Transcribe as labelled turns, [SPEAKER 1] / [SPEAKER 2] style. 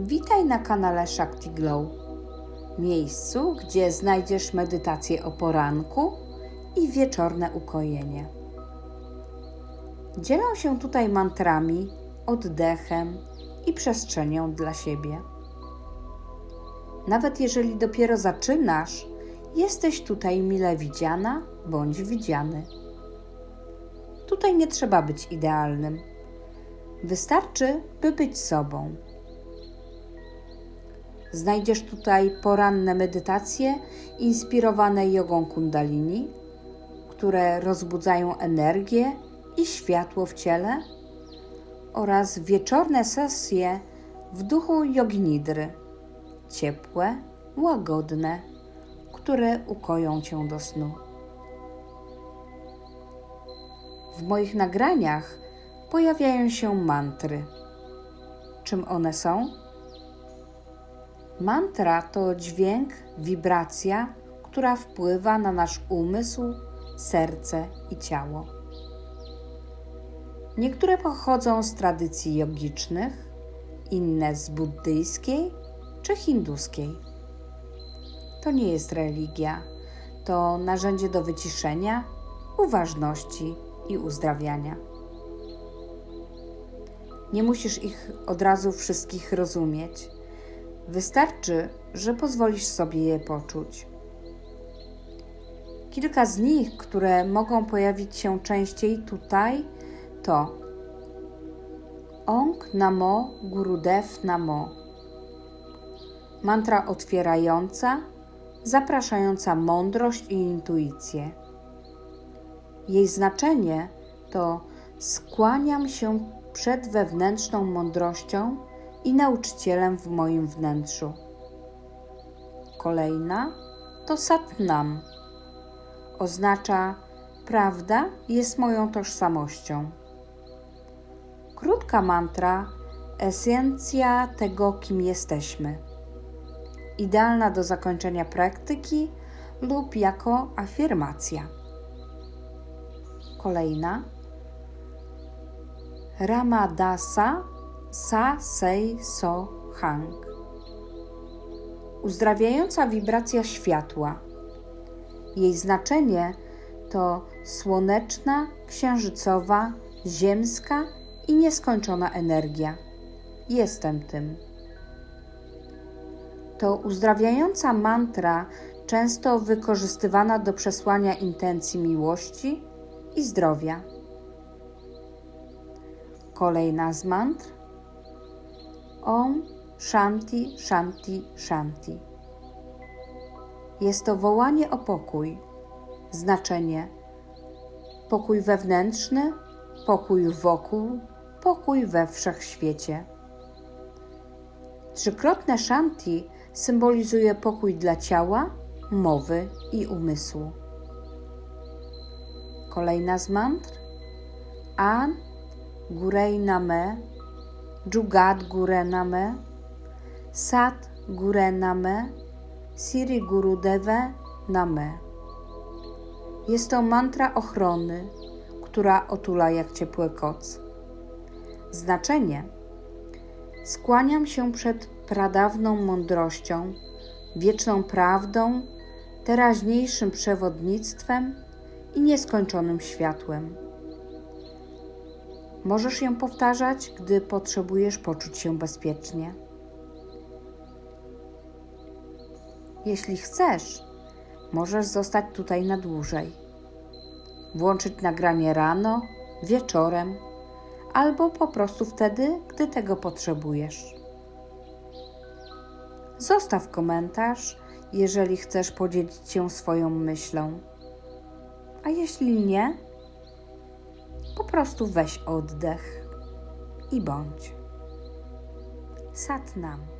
[SPEAKER 1] Witaj na kanale Shakti Glow, miejscu, gdzie znajdziesz medytację o poranku i wieczorne ukojenie. Dzielę się tutaj mantrami, oddechem i przestrzenią dla siebie. Nawet jeżeli dopiero zaczynasz, jesteś tutaj mile widziana bądź widziany. Tutaj nie trzeba być idealnym. Wystarczy, by być sobą. Znajdziesz tutaj poranne medytacje inspirowane jogą Kundalini, które rozbudzają energię i światło w ciele, oraz wieczorne sesje w duchu jogi nidry, ciepłe, łagodne, które ukoją cię do snu. W moich nagraniach pojawiają się mantry. Czym one są? Mantra to dźwięk, wibracja, która wpływa na nasz umysł, serce i ciało. Niektóre pochodzą z tradycji jogicznych, inne z buddyjskiej czy hinduskiej. To nie jest religia, to narzędzie do wyciszenia, uważności i uzdrawiania. Nie musisz ich od razu wszystkich rozumieć. Wystarczy, że pozwolisz sobie je poczuć. Kilka z nich, które mogą pojawić się częściej tutaj, to Ong Namo Gurudev Namo. Mantra otwierająca, zapraszająca mądrość i intuicję. Jej znaczenie to skłaniam się przed wewnętrzną mądrością i nauczycielem w moim wnętrzu. Kolejna to Satnam. Oznacza prawda jest moją tożsamością. Krótka mantra, esencja tego, kim jesteśmy. Idealna do zakończenia praktyki lub jako afirmacja. Kolejna Ramadasa Sa Sei So Hang. Uzdrawiająca wibracja światła. Jej znaczenie to słoneczna, księżycowa, ziemska i nieskończona energia. Jestem tym. To uzdrawiająca mantra, często wykorzystywana do przesłania intencji miłości i zdrowia. Kolejna z mantr Om Shanti Shanti Shanti. Jest to wołanie o pokój. Znaczenie pokój wewnętrzny, pokój wokół, pokój we wszechświecie. Trzykrotne Shanti symbolizuje pokój dla ciała, mowy i umysłu. Kolejna z mantr An Gurei Name Jugat Gure Name, Sat Gure Name, Siri Gurudeve Name. Jest to mantra ochrony, która otula jak ciepły koc. Znaczenie: Skłaniam się przed pradawną mądrością, wieczną prawdą, teraźniejszym przewodnictwem i nieskończonym światłem. Możesz ją powtarzać, gdy potrzebujesz poczuć się bezpiecznie. Jeśli chcesz, możesz zostać tutaj na dłużej. Włączyć nagranie rano, wieczorem albo po prostu wtedy, gdy tego potrzebujesz. Zostaw komentarz, jeżeli chcesz podzielić się swoją myślą. A jeśli nie, po prostu weź oddech i bądź. Satnam.